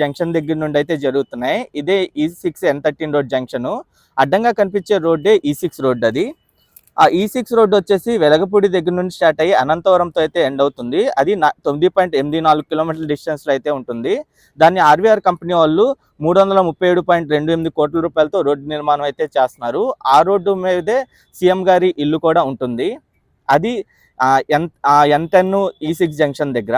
Junction దగ్గర నుండి అయితే జరుగుతున్నాయి. ఇదే ఈ six N thirteen road junction. అడ్డంగా కనిపించే రోడ్డే e ఈ సిక్స్ రోడ్ అది. ఆ e ఈ సిక్స్ రోడ్ వచ్చేసి వెలగపూడి దగ్గర నుండి స్టార్ట్ అయ్యి అనంతవరంతో అయితే ఎండ్ అవుతుంది. అది తొమ్మిది పాయింట్ ఎనిమిది నాలుగు కిలోమీటర్ల డిస్టెన్స్లో అయితే ఉంటుంది. దాన్ని ఆర్వీఆర్ కంపెనీ వాళ్ళు మూడు వందల ముప్పై ఏడు పాయింట్ రెండు ఎనిమిది కోట్ల రూపాయలతో రోడ్డు నిర్మాణం అయితే చేస్తున్నారు. ఆ రోడ్డు మీదే సీఎం గారి ఇల్లు కూడా ఉంటుంది. అది ఆ, N N ten E six junction దగ్గర.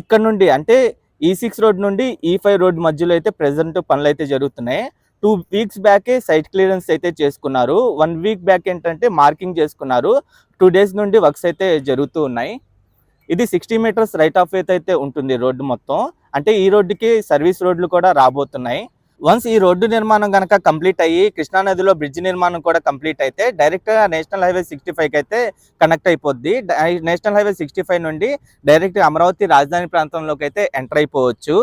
ఇక్కడ నుండి అంటే E ఈ సిక్స్ రోడ్ నుండి e ఈ ఫైవ్ రోడ్ మధ్యలో అయితే ప్రెసెంట్ పనులు అయితే జరుగుతున్నాయి టూ వీక్స్ బ్యాకే సైట్ క్లియరెన్స్ అయితే చేసుకున్నారు. వన్ వీక్ బ్యాక్ ఏంటంటే మార్కింగ్ చేసుకున్నారు. టూ డేస్ నుండి వర్క్స్ అయితే జరుగుతూ ఉన్నాయి. ఇది sixty meters right of way అయితే ఉంటుంది రోడ్డు మొత్తం. అంటే ఈ రోడ్డుకి సర్వీస్ రోడ్లు కూడా రాబోతున్నాయి. వన్స్ ఈ రోడ్డు నిర్మాణం కనుక కంప్లీట్ అయ్యి కృష్ణా నదిలో బ్రిడ్జ్ నిర్మాణం కూడా కంప్లీట్ అయితే డైరెక్ట్గా నేషనల్ హైవే సిక్స్టీ ఫైవ్ అయితే కనెక్ట్ అయిపోద్ది. నేషనల్ హైవే సిక్స్టీ ఫైవ్ నుండి డైరెక్ట్ అమరావతి రాజధాని ప్రాంతంలోకి అయితే ఎంటర్ అయిపోవచ్చు.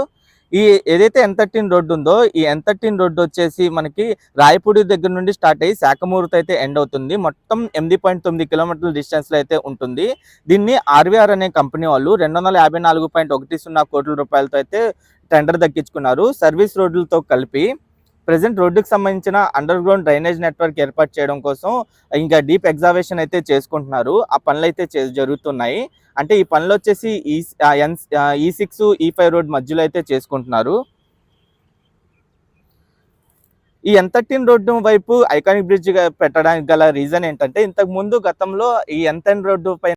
ఈ ఏదైతే ఎన్ థర్టీన్ రోడ్డు ఉందో ఈ ఎన్ థర్టీన్ రోడ్డు వచ్చేసి మనకి రాయపూడి దగ్గర నుండి స్టార్ట్ అయ్యి శాఖమూరుతో అయితే ఎండ్ అవుతుంది. మొత్తం ఎనిమిది పాయింట్ తొమ్మిది కిలోమీటర్ల డిస్టెన్స్లో అయితే ఉంటుంది. దీన్ని ఆర్వీఆర్ అనే కంపెనీ వాళ్ళు రెండు వందల యాభై నాలుగు పాయింట్ ఒకటి సున్నా కోట్ల రూపాయలతో అయితే టెండర్ దక్కించుకున్నారు. సర్వీస్ రోడ్లతో కలిపి ప్రజెంట్ రోడ్డుకు సంబంధించిన అండర్ గ్రౌండ్ డ్రైనేజ్ నెట్వర్క్ ఏర్పాటు చేయడం కోసం ఇంకా డీప్ ఎగ్జావేషన్ అయితే చేసుకుంటున్నారు. ఆ పనులు అయితే చే- జరుగుతున్నాయి. అంటే ఈ పనులు వచ్చేసి ఈ ఎన్ ఈ సిక్స్ ఈ ఫైవ్ రోడ్ మధ్యలో అయితే చేసుకుంటున్నారు. ఈ ఎన్ థర్టీన్ రోడ్డు వైపు ఐకానిక్ బ్రిడ్జ్ పెట్టడానికి గల రీజన్ ఏంటంటే ఇంతకు ముందు గతంలో ఈ ఎన్ టెన్ రోడ్డు పైన